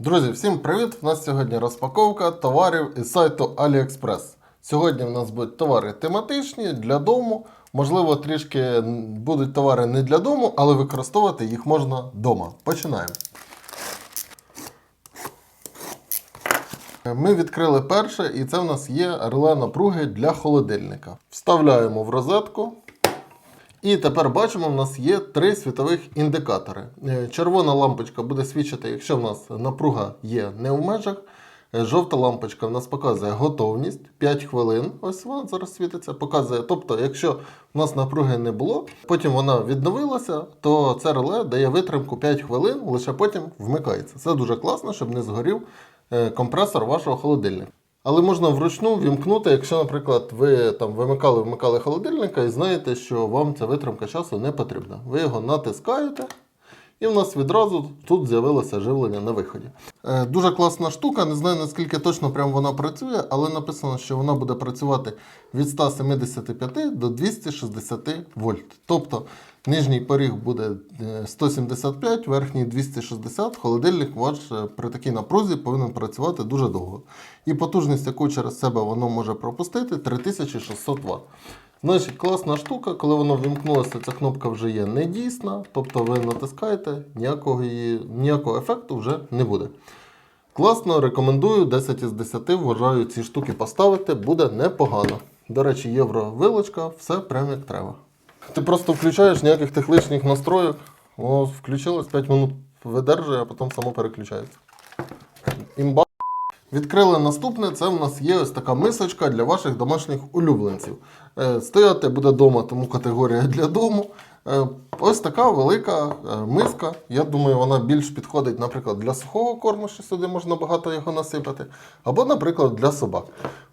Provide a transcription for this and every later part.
Друзі, всім привіт! У нас сьогодні розпаковка товарів із сайту AliExpress. Сьогодні в нас будуть товари тематичні для дому. Можливо, трішки будуть товари не для дому, але використовувати їх можна вдома. Починаємо. Ми відкрили перше, і це в нас є реле напруги для холодильника. Вставляємо в розетку. І тепер бачимо, в нас є три світових індикатори. Е, Червона лампочка буде свідчити, якщо в нас напруга є не в межах. Е, Жовта лампочка в нас показує готовність 5 хвилин. Ось вона зараз світиться. Показує. Тобто, якщо в нас напруги не було, потім вона відновилася, то це реле дає витримку 5 хвилин, лише потім вмикається. Це дуже класно, щоб не згорів е, компресор вашого холодильника. Але можна вручну вімкнути, якщо, наприклад, ви там вимикали, вмикали холодильника і знаєте, що вам ця витримка часу не потрібна. Ви його натискаєте, і в нас відразу тут з'явилося живлення на виході. Е, дуже класна штука, не знаю наскільки точно прям вона працює, але написано, що вона буде працювати від 175 до 260 вольт. Тобто нижній поріг буде е, 175, верхній 260. Холодильник ваш е, при такій напрузі повинен працювати дуже довго. І потужність, яку через себе воно може пропустити, 3600 Вт. Значить, класна штука, коли воно ввімкнулося, ця кнопка вже є недійсна, тобто ви натискаєте, ніякого, її, ніякого ефекту вже не буде. Класно, рекомендую 10 із 10, вважаю, ці штуки поставити буде непогано. До речі, євро вилочка, все прямо як треба. Ти просто включаєш ніяких тих лишніх настроїк, воно включилось 5 минут видержує, а потім само переключається. Імба. Відкрили наступне, це в нас є ось така мисочка для ваших домашніх улюбленців. Е, Стояти буде вдома, тому категорія для дому. Е, Ось така велика е, миска. Я думаю, вона більш підходить, наприклад, для сухого корму, що сюди можна багато його насипати, або, наприклад, для собак.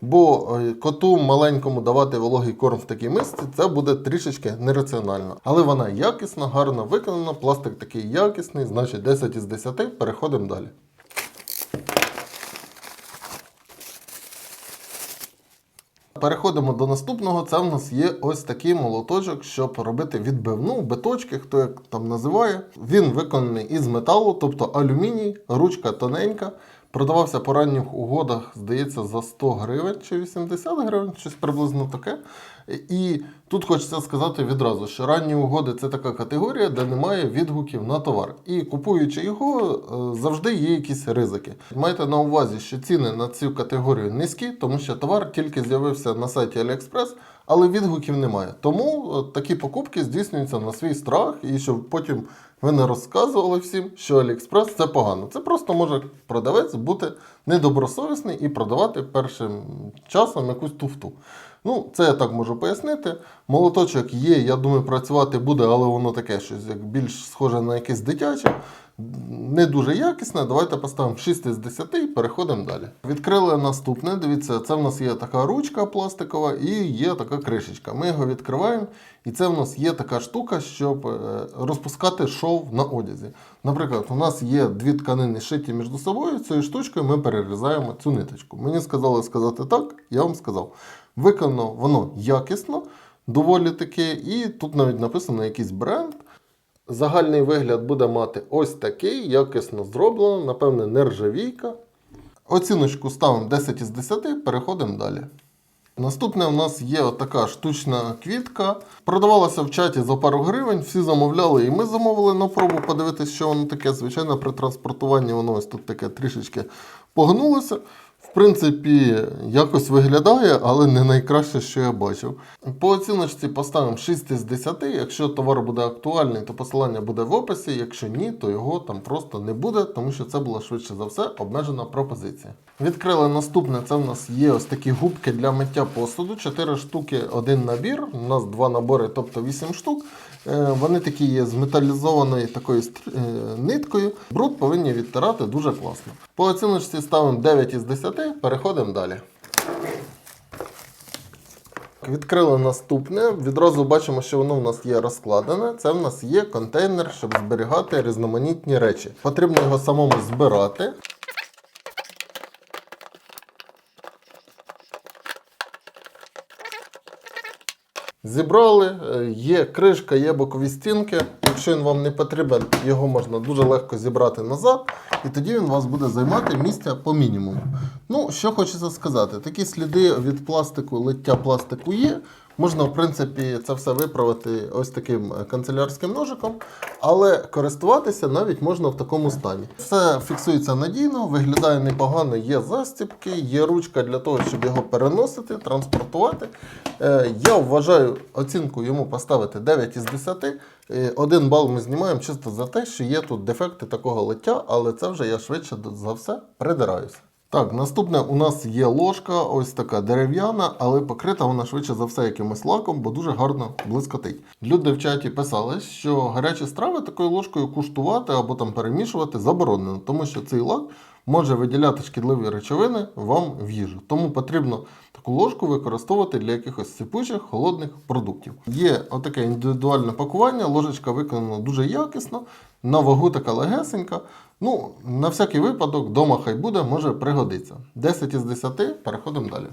Бо коту маленькому давати вологий корм в такій мисці, це буде трішечки нераціонально. Але вона якісна, гарно виконана, пластик такий якісний, значить 10 із 10, переходимо далі. Переходимо до наступного. Це в нас є ось такий молоточок, щоб робити відбивну, биточки, хто як там називає. Він виконаний із металу, тобто алюміній, ручка тоненька. Продавався по ранніх угодах, здається, за 100 гривень чи 80 гривень, щось приблизно таке. І тут хочеться сказати відразу, що ранні угоди це така категорія, де немає відгуків на товар. І купуючи його, е, завжди є якісь ризики. Майте на увазі, що ціни на цю категорію низькі, тому що товар тільки з'явився на сайті AliExpress, але відгуків немає. Тому е, такі покупки здійснюються на свій страх, і щоб потім ви не розказували всім, що AliExpress це погано. Це просто може продавець бути недобросовісний і продавати першим часом якусь туфту. Ну, це я так можу пояснити. Молоточок є, я думаю, працювати буде, але воно таке щось як більш схоже на якесь дитяче. Не дуже якісне. Давайте поставимо 6 із 10 і переходимо далі. Відкрили наступне. Дивіться, це в нас є така ручка пластикова і є така кришечка. Ми його відкриваємо, і це в нас є така штука, щоб е, розпускати шов на одязі. Наприклад, у нас є дві тканини шиті між собою. Цією штучкою ми перерізаємо цю ниточку. Мені сказали сказати так, я вам сказав. Виконано воно якісно, доволі таке, і тут навіть написано якийсь бренд. Загальний вигляд буде мати ось такий, якісно зроблено, напевне, нержавійка. Оціночку ставимо 10 із 10, переходимо далі. Наступне у нас є така штучна квітка. Продавалася в чаті за пару гривень, всі замовляли, і ми замовили на пробу подивитися, що воно таке. Звичайно, при транспортуванні воно ось тут таке трішечки погнулося. В принципі, якось виглядає, але не найкраще, що я бачив. По оціночці поставимо 6 із 10. Якщо товар буде актуальний, то посилання буде в описі. Якщо ні, то його там просто не буде, тому що це була швидше за все обмежена пропозиція. Відкрили наступне. Це в нас є ось такі губки для миття посуду. 4 штуки, один набір. У нас два набори, тобто 8 штук. Е, Вони такі є з металізованою такою е, ниткою. Бруд повинні відтирати дуже класно. По оціночці ставимо 9 із 10, переходимо далі. Відкрили наступне. Відразу бачимо, що воно в нас є розкладене. Це в нас є контейнер, щоб зберігати різноманітні речі. Потрібно його самому збирати. Зібрали, е, є кришка, є бокові стінки. Якщо він вам не потрібен, його можна дуже легко зібрати назад, і тоді він вас буде займати місця по мінімуму. Ну, що хочеться сказати, такі сліди від пластику, лиття пластику є. Можна, в принципі, це все виправити ось таким е, канцелярським ножиком, але користуватися навіть можна в такому стані. Все фіксується надійно, виглядає непогано, є застібки, є ручка для того, щоб його переносити, транспортувати. Е, Я вважаю оцінку йому поставити 9 із 10. Е, Один бал ми знімаємо чисто за те, що є тут дефекти такого лиття, але це вже я швидше за все придираюся. Так, наступне у нас є ложка, ось така дерев'яна, але покрита вона швидше за все якимось лаком, бо дуже гарно блискотить. Люди в чаті писали, що гарячі страви такою ложкою куштувати або там перемішувати заборонено, тому що цей лак може виділяти шкідливі речовини вам в їжу. Тому потрібно таку ложку використовувати для якихось сипучих холодних продуктів. Є отаке індивідуальне пакування, ложечка виконана дуже якісно, на вагу така легесенька. Ну, на всякий випадок, вдома хай буде, може пригодиться. 10 із 10, переходимо далі.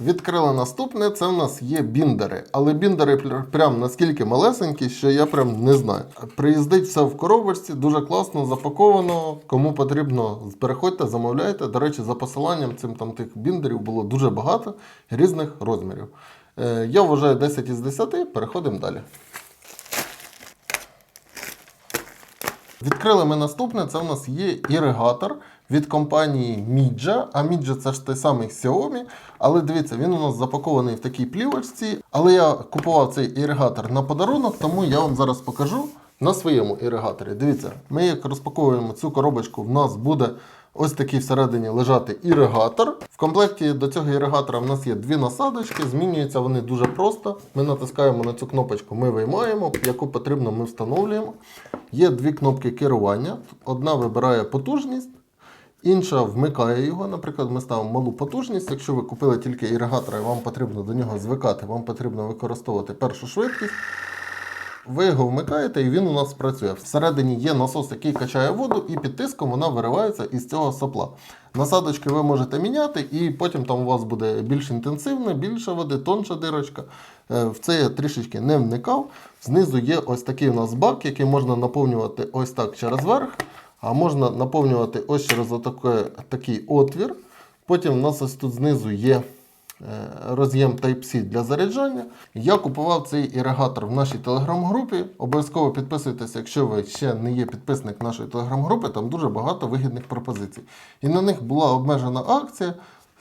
Відкрили наступне, це в нас є біндери. Але біндери пр- прям наскільки малесенькі, що я прям не знаю. Приїздить все в коробочці, дуже класно запаковано. Кому потрібно, переходьте, замовляйте. До речі, за посиланням цим там тих біндерів було дуже багато різних розмірів. Е, я вважаю 10 із 10, переходимо далі. Відкрили ми наступне. Це в нас є іригатор від компанії Midja. А Midja це ж той самий Xiaomi. Але дивіться, він у нас запакований в такій плівочці. Але я купував цей іригатор на подарунок, тому я вам зараз покажу на своєму іригаторі. Дивіться, ми як розпаковуємо цю коробочку, в нас буде. Ось такий всередині лежати іригатор. В комплекті до цього іригатора в нас є дві насадочки. Змінюються вони дуже просто. Ми натискаємо на цю кнопочку, ми виймаємо, яку потрібно, ми встановлюємо. Є дві кнопки керування. Одна вибирає потужність, інша вмикає його. Наприклад, ми ставимо малу потужність. Якщо ви купили тільки іригатор і вам потрібно до нього звикати, вам потрібно використовувати першу швидкість. Ви його вмикаєте і він у нас працює. Всередині є насос, який качає воду, і під тиском вона виривається із цього сопла. Насадочки ви можете міняти, і потім там у вас буде більш інтенсивне, більше води, тонша дирочка. Е, В це я трішечки не вникав. Знизу є ось такий у нас бак, який можна наповнювати ось так через верх, а можна наповнювати ось через отаке, такий отвір. Потім у нас ось тут знизу є роз'єм Type-C для заряджання. Я купував цей іригатор в нашій телеграм-групі. Обов'язково підписуйтесь, якщо ви ще не є підписник нашої телеграм-групи, там дуже багато вигідних пропозицій. І на них була обмежена акція.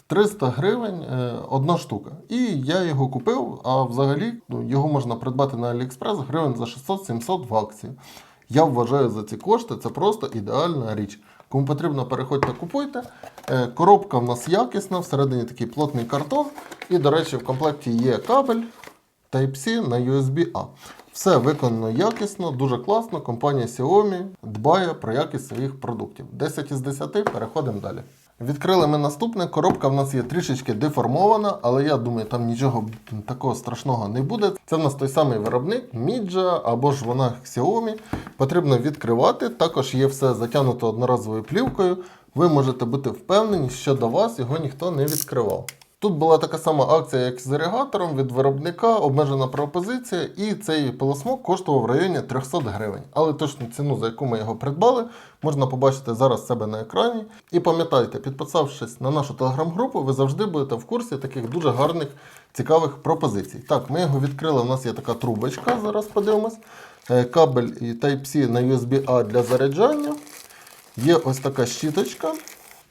300 гривень е, одна штука. І я його купив, а взагалі ну, його можна придбати на AliExpress гривень за 600-700 в акції. Я вважаю за ці кошти це просто ідеальна річ. Кому потрібно, переходьте, купуйте. Е, Коробка в нас якісна, всередині такий плотний картон. І, до речі, в комплекті є кабель Type-C на USB-A. Все виконано якісно, дуже класно. Компанія Xiaomi дбає про якість своїх продуктів. 10 із 10, переходимо далі. Відкрили ми наступне. Коробка в нас є трішечки деформована, але я думаю, там нічого такого страшного не буде. Це в нас той самий виробник Midja або ж вона Xiaomi. Потрібно відкривати. Також є все затягнуто одноразовою плівкою. Ви можете бути впевнені, що до вас його ніхто не відкривав. Тут була така сама акція, як з іригатором від виробника, обмежена пропозиція, і цей пилосмок коштував в районі 300 гривень. Але точну ціну, за яку ми його придбали, можна побачити зараз себе на екрані. І пам'ятайте, підписавшись на нашу телеграм-групу, ви завжди будете в курсі таких дуже гарних, цікавих пропозицій. Так, ми його відкрили. У нас є така трубочка, зараз подивимось. Е, Кабель Type-C на USB-A для заряджання. Є ось така щіточка.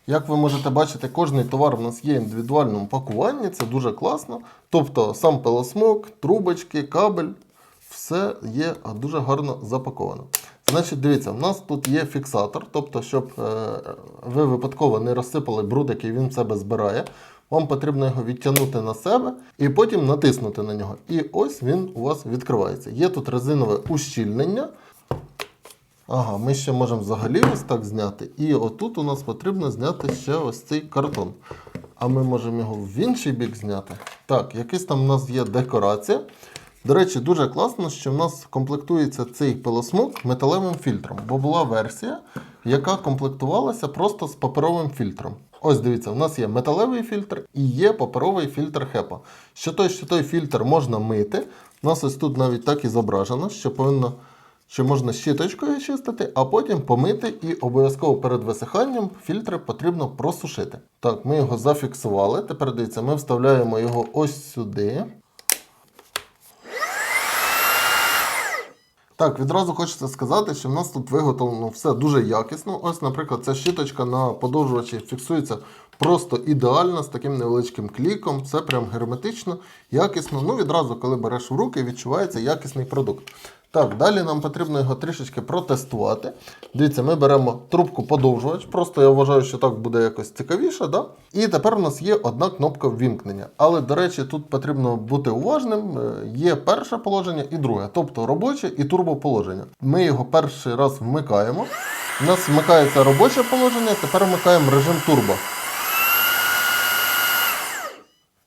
Як ви можете бачити, кожний товар в нас є в індивідуальному пакуванні, це дуже класно. Тобто сам пилосмок, трубочки, кабель, все є дуже гарно запаковано. Значить, дивіться, в нас тут є фіксатор, тобто, щоб е, ви випадково не розсипали бруд, який він в себе збирає. Вам потрібно його відтягнути на себе і потім натиснути на нього. І ось він у вас відкривається. Є тут резинове ущільнення. Ага, ми ще можемо взагалі ось так зняти. І отут у нас потрібно зняти ще ось цей картон. А ми можемо його в інший бік зняти. Так, якийсь там у нас є декорація. До речі, дуже класно, що в нас комплектується цей пилосмок металевим фільтром, бо була версія, яка комплектувалася просто з паперовим фільтром. Ось дивіться, у нас є металевий фільтр і є паперовий фільтр HEPA. Що той, що той фільтр можна мити. У нас ось тут навіть так і зображено, що повинно. Що можна щіточкою чистити, а потім помити і обов'язково перед висиханням фільтри потрібно просушити. Так, ми його зафіксували. Тепер дивіться, ми вставляємо його ось сюди. Так, відразу хочеться сказати, що в нас тут виготовлено все дуже якісно. Ось, наприклад, ця щіточка на подовжувачі фіксується просто ідеально з таким невеличким кліком. Все прям герметично, якісно. Ну, відразу, коли береш в руки, відчувається якісний продукт. Так, далі нам потрібно його трішечки протестувати. Дивіться, ми беремо трубку подовжувач. Просто я вважаю, що так буде якось цікавіше. Да? І тепер у нас є одна кнопка ввімкнення. Але, до речі, тут потрібно бути уважним. Е, Є перше положення і друге, тобто робоче і турбоположення. Ми його перший раз вмикаємо. У нас вмикається робоче положення, тепер вмикаємо режим турбо.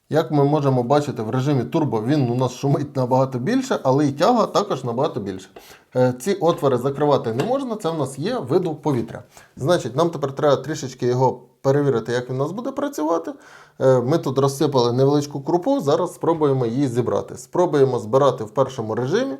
Як ми можемо бачити в режимі турбо, він у нас шумить набагато більше, але і тяга також набагато більше. Е, Ці отвори закривати не можна, це в нас є виду повітря. Значить, нам тепер треба трішечки його перевірити, як він у нас буде працювати. Е, Ми тут розсипали невеличку крупу, зараз спробуємо її зібрати. Спробуємо збирати в першому режимі.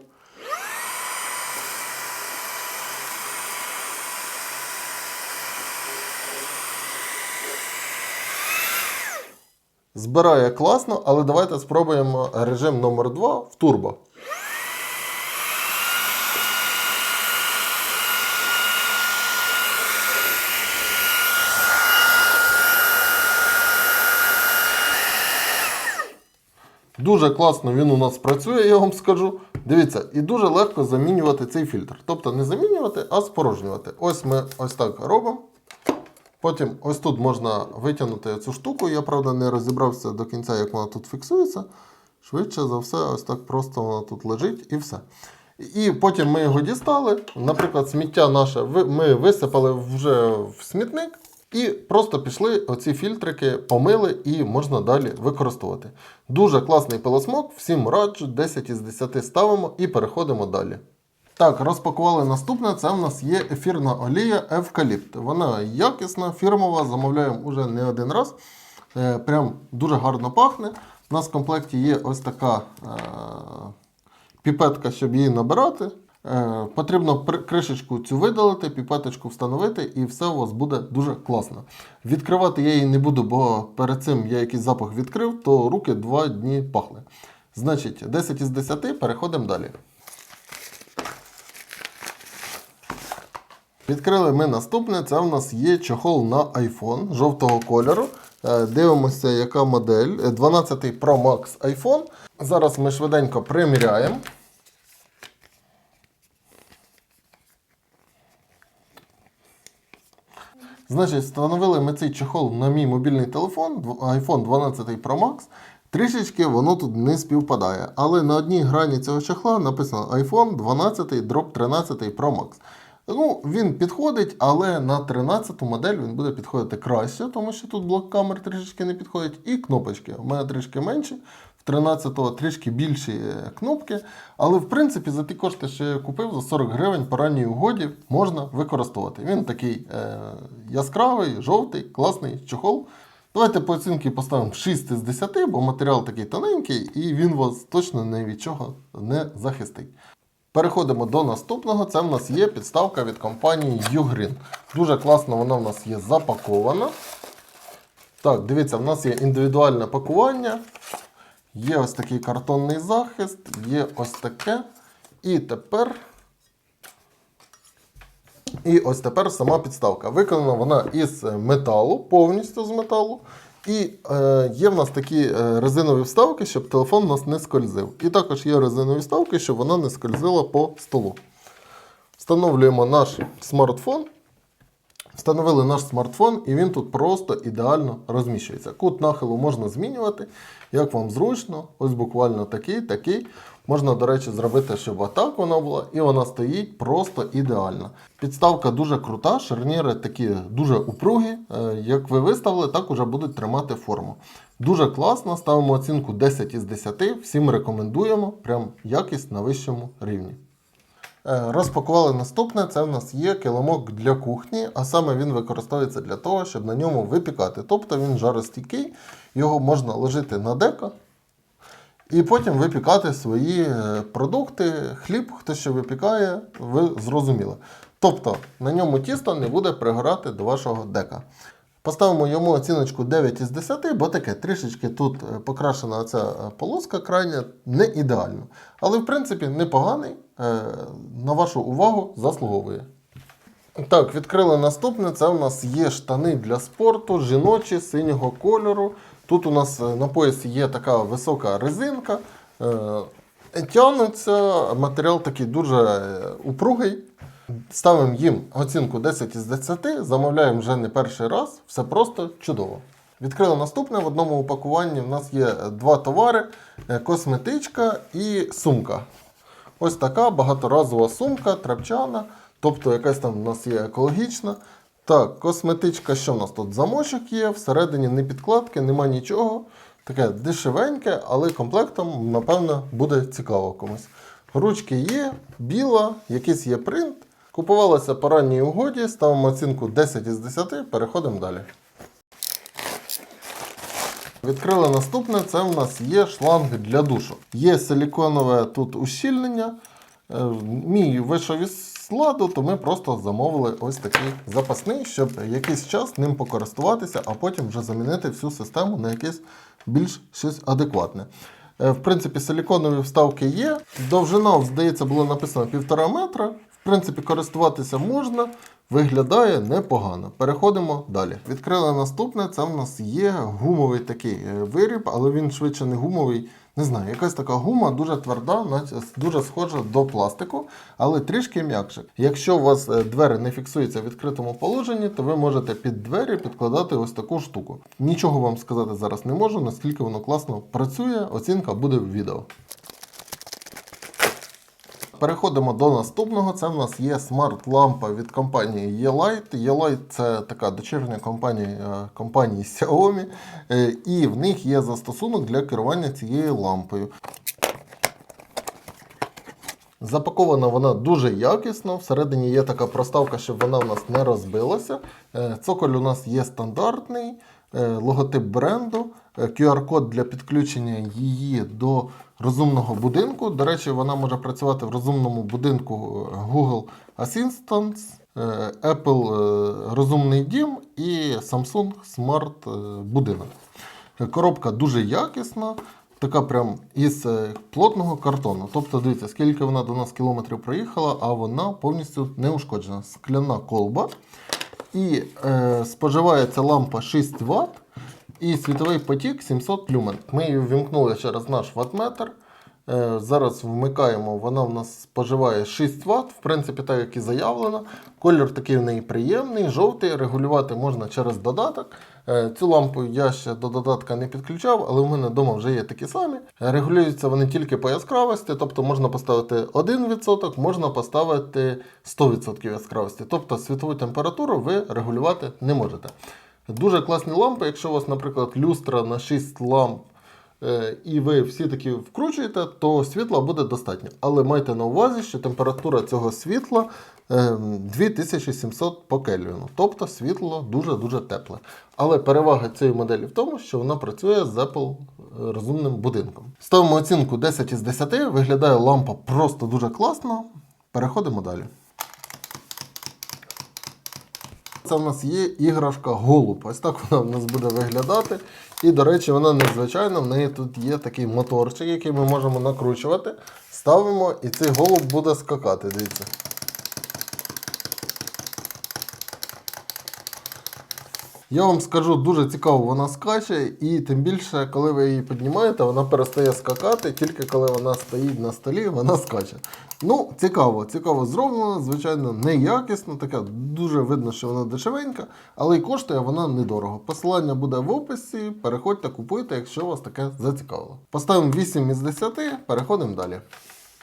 Збирає класно, але давайте спробуємо режим номер 2 в турбо. Дуже класно він у нас працює, я вам скажу. Дивіться, і дуже легко замінювати цей фільтр. Тобто не замінювати, а спорожнювати. Ось ми ось так робимо. Потім ось тут можна витягнути цю штуку. Я, правда, не розібрався до кінця, як вона тут фіксується. Швидше за все, ось так просто вона тут лежить і все. І потім ми його дістали. Наприклад, сміття наше ми висипали вже в смітник і просто пішли оці фільтрики, помили і можна далі використовувати. Дуже класний пилосмок, всім раджу, 10 із 10 ставимо і переходимо далі. Так, розпакували наступне. Це в нас є ефірна олія Евкаліпт. Вона якісна, фірмова, замовляємо уже не один раз. Е, прям дуже гарно пахне. У нас в комплекті є ось така е, піпетка, щоб її набирати. Е, потрібно кришечку цю видалити, піпеточку встановити, і все у вас буде дуже класно. Відкривати я її не буду, бо перед цим я якийсь запах відкрив, то руки два дні пахли. Значить, 10 із 10, переходимо далі. Відкрили ми наступне. Це в нас є чохол на iPhone жовтого кольору. Е, Дивимося, яка модель. Е, 12 Pro Max iPhone. Зараз ми швиденько приміряємо. Значить, встановили ми цей чохол на мій мобільний телефон, iPhone 12 Pro Max. Трішечки воно тут не співпадає. Але на одній грані цього чохла написано iPhone 12 drop 13 Pro Max. Ну, він підходить, але на 13-ту модель він буде підходити краще, тому що тут блок камер трішечки не підходить. І кнопочки. У мене трішки менші. В 13-го трішки більші е, кнопки. Але в принципі за ті кошти, що я купив, за 40 гривень по ранній угоді можна використовувати. Він такий е, яскравий, жовтий, класний чохол. Давайте по оцінки поставимо 6 з 10, бо матеріал такий тоненький і він вас точно ні від чого не захистить. Переходимо до наступного. Це в нас є підставка від компанії Ugreen. Дуже класно вона в нас є запакована. Так, дивіться, в нас є індивідуальне пакування. Є ось такий картонний захист, є ось таке. І тепер. І ось тепер сама підставка. Виконана вона із металу, повністю з металу. І е, є в нас такі е, резинові вставки, щоб телефон у нас не скользив. І також є резинові вставки, щоб вона не скользила по столу. Встановлюємо наш смартфон. Встановили наш смартфон, і він тут просто ідеально розміщується. Кут нахилу можна змінювати, як вам зручно. Ось буквально такий, такий. Можна, до речі, зробити, щоб атак вона була, і вона стоїть просто ідеально. Підставка дуже крута, шарніри такі дуже упругі. Е, Як ви виставили, так уже будуть тримати форму. Дуже класно, ставимо оцінку 10 із 10. Всім рекомендуємо. Прям якість на вищому рівні. Е, Розпакували наступне. Це в нас є килимок для кухні, а саме він використовується для того, щоб на ньому випікати. Тобто він жаростійкий, його можна ложити на деко і потім випікати свої е, продукти, хліб, хто що випікає, ви зрозуміли. Тобто на ньому тісто не буде пригорати до вашого дека. Поставимо йому оціночку 9 із 10, бо таке трішечки тут е, покрашена ця полоска крайня не ідеально. Але в принципі непоганий, на вашу увагу заслуговує. Так, відкрили наступне. Це у нас є штани для спорту, жіночі синього кольору. Тут у нас е, на поясі є така висока резинка. Е, Тягнуться, матеріал такий дуже е, упругий. Ставимо їм оцінку 10 із 10, замовляємо вже не перший раз, все просто чудово. Відкрили наступне. В одному упакуванні в нас є два товари: е, косметичка і сумка. Ось така багаторазова сумка, трапчана, тобто якась там у нас є екологічна. Так, косметичка, що в нас тут? Замочок є, всередині не підкладки, нема нічого. Таке дешевеньке, але комплектом, напевно, буде цікаво комусь. Ручки є, біла, якийсь є принт. Купувалася по ранній угоді, ставимо оцінку 10 із 10, переходимо далі. Відкрили наступне, це в нас є шланг для душу. Є силіконове тут ущільнення. Е, Мій вийшов із ладу, то ми просто замовили ось такий запасний, щоб якийсь час ним покористуватися, а потім вже замінити всю систему на якесь більш щось адекватне. Е, В принципі, силіконові вставки є. Довжина, здається, було написано 1,5 метра. В принципі, користуватися можна. Виглядає непогано. Переходимо далі. Відкрили наступне. Це в нас є гумовий такий е, виріб, але він швидше не гумовий. Не знаю, якась така гума дуже тверда, дуже схожа до пластику, але трішки м'якше. Якщо у вас е, двері не фіксуються в відкритому положенні, то ви можете під двері підкладати ось таку штуку. Нічого вам сказати зараз не можу, наскільки воно класно працює. Оцінка буде в відео. Переходимо до наступного. Це в нас є смарт-лампа від компанії Ye-Light. Ye-Light – це така дочірня компанія е, компанії Xiaomi, е, і в них є застосунок для керування цією лампою. Запакована вона дуже якісно. Всередині є така проставка, щоб вона у нас не розбилася. Е, Цоколь у нас є стандартний, логотип бренду, QR-код для підключення її до розумного будинку. До речі, вона може працювати в розумному будинку е, Google Assistant, е, Apple е, Розумний Дім і Samsung Smart Будинок. Коробка дуже якісна, така прям із плотного картону. Тобто, дивіться, скільки вона до нас кілометрів проїхала, а вона повністю не ушкоджена. Скляна колба. І е, споживає ця лампа 6 Вт і світовий потік 700 люмен. Ми її ввімкнули через наш ваттметр. Е, зараз вмикаємо, вона в нас споживає 6 Вт, в принципі, так як і заявлено. Колір такий в неї приємний, жовтий, регулювати можна через додаток. Е, Цю лампу я ще до додатка не підключав, але в мене вдома вже є такі самі. Е, Регулюються вони тільки по яскравості, тобто можна поставити 1%, можна поставити 100% яскравості. Тобто світову температуру ви регулювати не можете. Дуже класні лампи, якщо у вас, наприклад, люстра на 6 ламп е, і ви всі такі вкручуєте, то світла буде достатньо. Але майте на увазі, що температура цього світла е, 2700 по Кельвіну. Тобто світло дуже-дуже тепле. Але перевага цієї моделі в тому, що вона працює з Apple е, розумним будинком. Ставимо оцінку 10 із 10. Виглядає лампа просто дуже класно. Переходимо далі. Це в нас є іграшка голуб. Ось так вона в нас буде виглядати. І, до речі, вона незвичайна. В неї тут є такий моторчик, який ми можемо накручувати. Ставимо, і цей голуб буде скакати. Дивіться. Я вам скажу, дуже цікаво вона скаче, і тим більше, коли ви її піднімаєте, вона перестає скакати, тільки коли вона стоїть на столі, вона скаче. Ну, цікаво, цікаво зроблено, звичайно, неякісно, така дуже видно, що вона дешевенька, але й коштує вона недорого. Посилання буде в описі, переходьте, купуйте, якщо вас таке зацікавило. Поставимо 8 із 10, переходимо далі.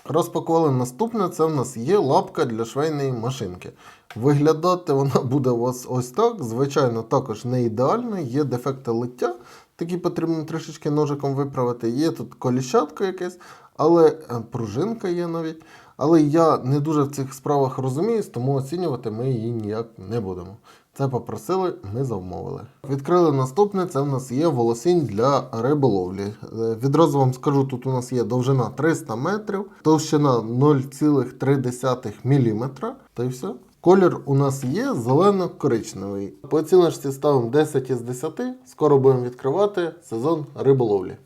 Розпакували наступне, це в нас є лапка для швейної машинки. Виглядати вона буде у вас ось так. Звичайно, також не ідеально, є дефекти лиття, такі потрібно трішечки ножиком виправити. Є тут коліщатка якесь, але е, пружинка є навіть. Але я не дуже в цих справах розуміюсь, тому оцінювати ми її ніяк не будемо. Це попросили, ми замовили. Відкрили наступне. Це в нас є волосінь для риболовлі. Е, Відразу вам скажу, тут у нас є довжина 300 метрів, товщина 0,3 мм. Та й все. Колір у нас є зелено-коричневий. По оціночці ставимо 10 із 10. Скоро будемо відкривати сезон риболовлі.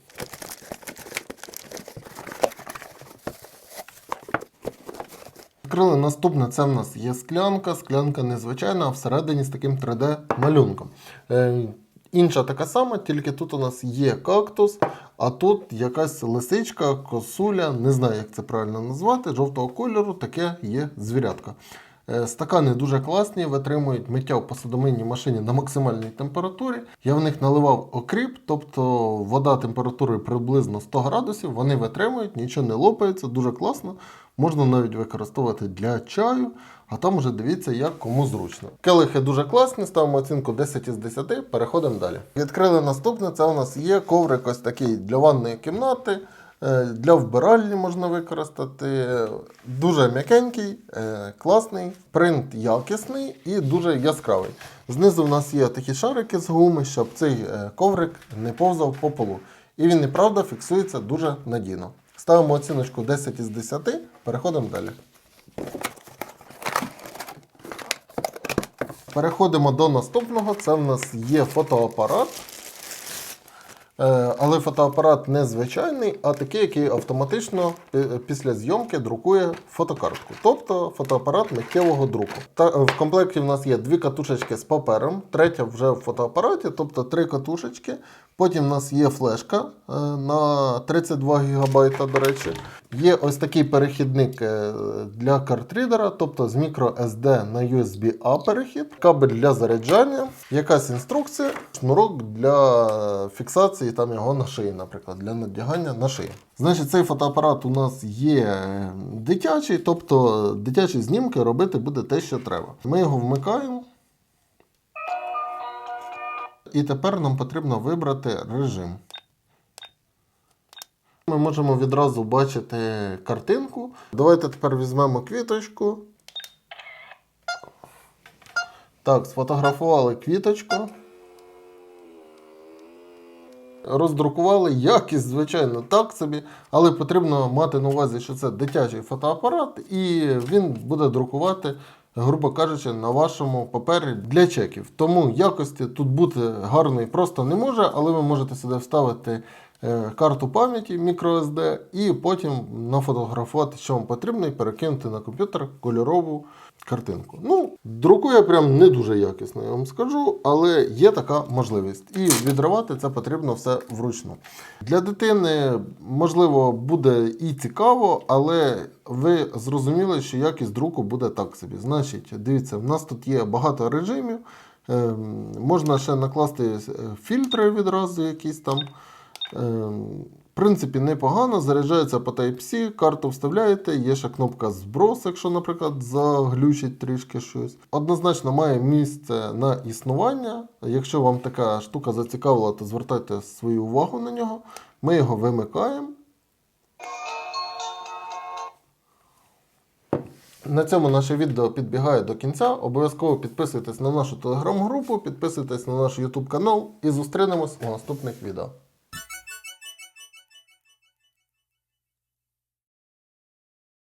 Відкрили наступне, це в нас є склянка. Склянка незвичайна, а всередині з таким 3D-малюнком. Е, інша така сама, тільки тут у нас є кактус, а тут якась лисичка, косуля, не знаю, як це правильно назвати, жовтого кольору, таке є звірятка. Е, Стакани дуже класні, витримують миття в посудомийній машині на максимальній температурі. Я в них наливав окріп, тобто вода температурою приблизно 100 градусів, вони витримують, нічого не лопається, дуже класно. Можна навіть використовувати для чаю, а там вже дивіться, як кому зручно. Келихи дуже класні, ставимо оцінку 10 із 10, переходимо далі. Відкрили наступне, це у нас є коврик ось такий для ванної кімнати. Е, Для вбиральні можна використати. Дуже м'якенький, е, класний, принт якісний і дуже яскравий. Знизу в нас є такі шарики з гуми, щоб цей е, коврик не повзав по полу. І він, і правда, фіксується дуже надійно. Ставимо оціночку 10 із 10, переходимо далі. Переходимо до наступного. Це в нас є фотоапарат. Е, Але фотоапарат не звичайний, а такий, який автоматично після зйомки друкує фотокартку. Тобто фотоапарат миттєвого друку. Та е, в комплекті в нас є дві катушечки з папером, третя вже в фотоапараті, тобто три катушечки. Потім в нас є флешка е, на 32 ГБ, до речі. Є ось такий перехідник е, для картрідера, тобто з microSD на USB-A перехід, кабель для заряджання, якась інструкція, шнурок для фіксації там його на шиї, наприклад, для надягання на шиї. Значить, цей фотоапарат у нас є дитячий, тобто дитячі знімки робити буде те, що треба. Ми його вмикаємо. І тепер нам потрібно вибрати режим. Ми можемо відразу бачити картинку. Давайте тепер візьмемо квіточку. Так, сфотографували квіточку. Роздрукували якість, звичайно, так собі, але потрібно мати на увазі, що це дитячий фотоапарат, і він буде друкувати, грубо кажучи, на вашому папері для чеків. Тому якості тут бути гарної просто не може, але ви можете сюди вставити карту пам'яті microSD і потім нафотографувати, що вам потрібно, і перекинути на комп'ютер кольорову картинку. Ну, друкує прям не дуже якісно, я вам скажу, але є така можливість. І відривати це потрібно все вручну. Для дитини, можливо, буде і цікаво, але ви зрозуміли, що якість друку буде так собі. Значить, дивіться, в нас тут є багато режимів. Ем, Можна ще накласти е, фільтри відразу якісь там. Ем, В принципі, непогано, заряджається по Type-C, карту вставляєте, є ще кнопка зброс, якщо, наприклад, заглючить трішки щось. Однозначно має місце на існування. Якщо вам така штука зацікавила, то звертайте свою увагу на нього. Ми його вимикаємо. На цьому наше відео підбігає до кінця. Обов'язково підписуйтесь на нашу телеграм-групу, підписуйтесь на наш YouTube канал і зустрінемось у наступних відео.